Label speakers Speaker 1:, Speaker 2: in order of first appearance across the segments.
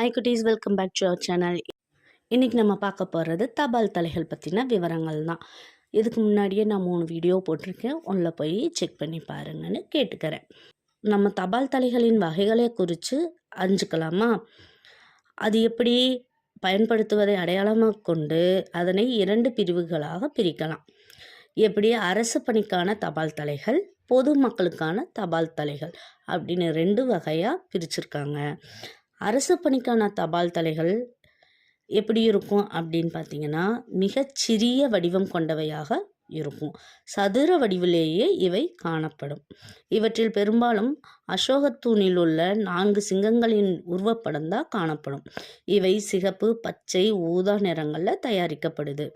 Speaker 1: Hi குட்டீஸ். Welcome back to our channel இன்றைக்கி நம்ம பார்க்க போகிறது தபால் தலைகள் பற்றின விவரங்கள் தான். இதுக்கு முன்னாடியே நான் மூணு வீடியோ போட்டிருக்கேன். உள்ளே போய் செக் பண்ணி பாருங்கன்னு கேட்டுக்கிறேன். நம்ம தபால் தலைகளின் வகைகளை குறித்து அறிஞ்சுக்கலாமா? அது எப்படி பயன்படுத்துவதை அடையாளமாக கொண்டு அதனை இரண்டு பிரிவுகளாக பிரிக்கலாம். எப்படி அரசு பணிக்கான தபால் தலைகள் பொது மக்களுக்கான தபால் தலைகள் அப்படின்னு ரெண்டு வகையாக பிரிச்சிருக்காங்க. அரசு பணிக்கான தபால் தலைகள் எப்படி இருக்கும் அப்படின்னு பார்த்தீங்கன்னா மிகச்சிறிய வடிவம் கொண்டவையாக இருக்கும். சதுர வடிவிலேயே இவை காணப்படும். இவற்றில் பெரும்பாலும் அசோகத்தூணில் உள்ள நான்கு சிங்கங்களின் உருவப்படம் தான் காணப்படும். இவை சிகப்பு பச்சை ஊதா நிறங்களில் தயாரிக்கப்படுது.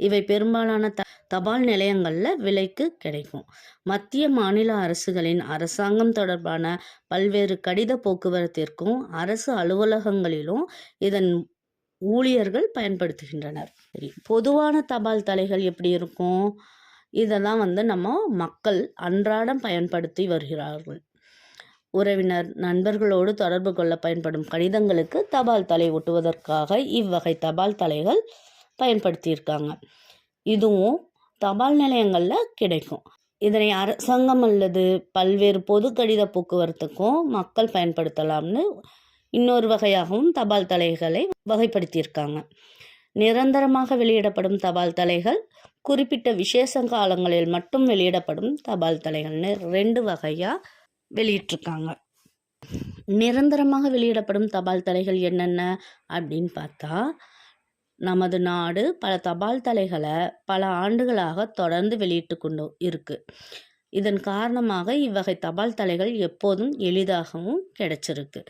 Speaker 1: இவை பெரும்பாலான த தபால் நிலையங்களில் விலைக்கு கிடைக்கும். மத்திய மாநில அரசுகளின் அரசாங்கம் தொடர்பான பல்வேறு கடித போக்குவரத்திற்கும் அரசு அலுவலகங்களிலும் இதன் ஊழியர்கள் பயன்படுத்துகின்றனர். சரி பொதுவான தபால் தலைகள் எப்படி இருக்கும்? இதெல்லாம் வந்து நம்ம மக்கள் அன்றாடம் பயன்படுத்தி வருகிறார்கள். உறவினர் நண்பர்களோடு தொடர்பு கொள்ள பயன்படும் கடிதங்களுக்கு தபால் தலை ஒட்டுவதற்காக இவ்வகை தபால் தலைகள் பயன்படுத்தியிருக்காங்க. இதுவும் தபால் நிலையங்களில் கிடைக்கும். இதனை அரசாங்கம் அல்லது பல்வேறு பொது கடித போக்குவரத்துக்கும் மக்கள் பயன்படுத்தலாம்னு இன்னொரு வகையாகவும் தபால் தலைகளை வகைப்படுத்தியிருக்காங்க. நிரந்தரமாக வெளியிடப்படும் தபால் தலைகள் குறிப்பிட்ட விசேஷ காலங்களில் மட்டும் வெளியிடப்படும் தபால் தலைகள்னு ரெண்டு வகையாக வெளியிட்டிருக்காங்க. நிரந்தரமாக வெளியிடப்படும் தபால் தலைகள் என்னென்ன அப்படின்னு பார்த்தா நமது நாடு பல தபால் தலைகளை பல ஆண்டுகளாக தொடர்ந்து வெளியிட்டு கொண்டு இருக்கு. இதன் காரணமாக இவ்வகை தபால் தலைகள் எப்போதும் எளிதாகவும் கிடைச்சிருக்கு.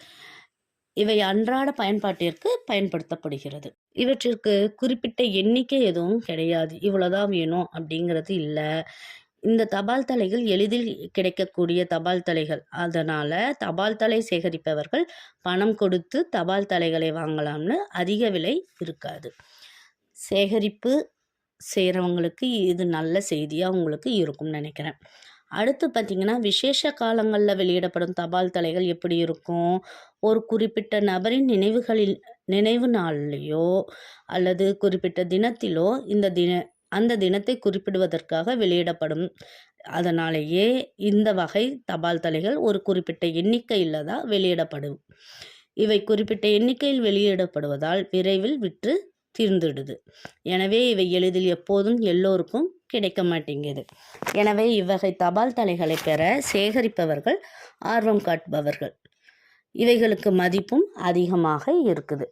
Speaker 1: இவை அன்றாட பயன்பாட்டிற்கு பயன்படுத்தப்படுகிறது. இவற்றிற்கு குறிப்பிட்ட எண்ணிக்கை எதுவும் கிடையாது. இவ்வளோதான் வேணும் அப்படிங்கிறது இல்லை. இந்த தபால் தலைகள் எளிதில் கிடைக்கக்கூடிய தபால் தலைகள். அதனால் தபால் தலை சேகரிப்பவர்கள் பணம் கொடுத்து தபால் தலைகளை வாங்கலாம்னு அதிக விலை இருக்காது. சேகரிப்பு செய்கிறவங்களுக்கு இது நல்ல செய்தியாக உங்களுக்கு இருக்கும்னு நினைக்கிறேன். அடுத்து பார்த்திங்கன்னா விசேஷ காலங்களில் வெளியிடப்படும் தபால் தலைகள் எப்படி இருக்கும்? ஒரு குறிப்பிட்ட நபரின் நினைவுகளில் நினைவு நாள்லேயோ அல்லது குறிப்பிட்ட தினத்திலோ இந்த தின அந்த தினத்தை குறிப்பிடுவதற்காக வெளியிடப்படும். அதனாலேயே இந்த வகை தபால் தலைகள் ஒரு குறிப்பிட்ட எண்ணிக்கையில் தான் வெளியிடப்படும். இவை குறிப்பிட்ட எண்ணிக்கையில் வெளியிடப்படுவதால் விரைவில் விற்று தீர்ந்துடுது. எனவே இவை எளிதில் எப்போதும் எல்லோருக்கும் கிடைக்க மாட்டேங்குது எனவே இவ்வகை தபால் தலைகளை பெற சேகரிப்பவர்கள் ஆர்வம் காட்டுபவர்கள். இவைகளுக்கு மதிப்பும் அதிகமாக இருக்குது.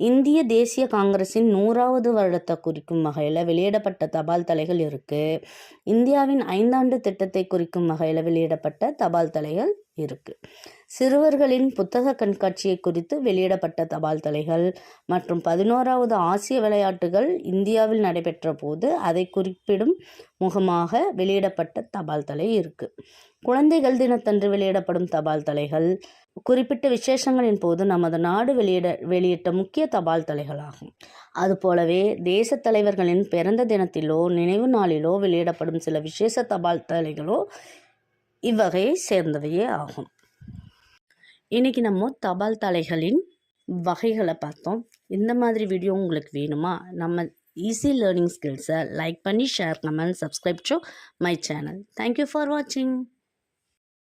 Speaker 1: இந்திய தேசிய காங்கிரஸின் நூறாவது வருடத்தை குறிக்கும் வகையில் வெளியிடப்பட்ட தபால் தலைகள் இருக்குது இந்தியாவின் ஐந்தாண்டு திட்டத்தை குறிக்கும் வகையில் வெளியிடப்பட்ட தபால் தலைகள் இருக்குது சிறுவர்களின் புத்தக கண்காட்சியை குறித்து வெளியிடப்பட்ட தபால் தலைகள் மற்றும் பதினோராவது ஆசிய விளையாட்டுகள் இந்தியாவில் நடைபெற்ற போது அதை குறிப்பிடும் முகமாக வெளியிடப்பட்ட தபால் தலை இருக்குது குழந்தைகள் தினத்தன்று வெளியிடப்படும் தபால் தலைகள். குறிப்பிட்ட விசேஷங்களின் போது நமது நாடு வெளியிட வெளியிட்ட முக்கிய தபால் தலைகளாகும். அதுபோலவே தேச தலைவர்களின் பிறந்த தினத்திலோ நினைவு நாளிலோ வெளியிடப்படும் சில விசேஷ தபால் தலைகளோ இவ்வகையை சேர்ந்தவையே ஆகும். இன்றைக்கி நம்ம தபால் தலைகளின் வகைகளை பார்த்தோம். இந்த மாதிரி வீடியோ உங்களுக்கு வேணுமா? நம்ம ஈஸி லேர்னிங் ஸ்கில்ஸை லைக் பண்ணி share comment subscribe to my channel thank you for வாட்சிங்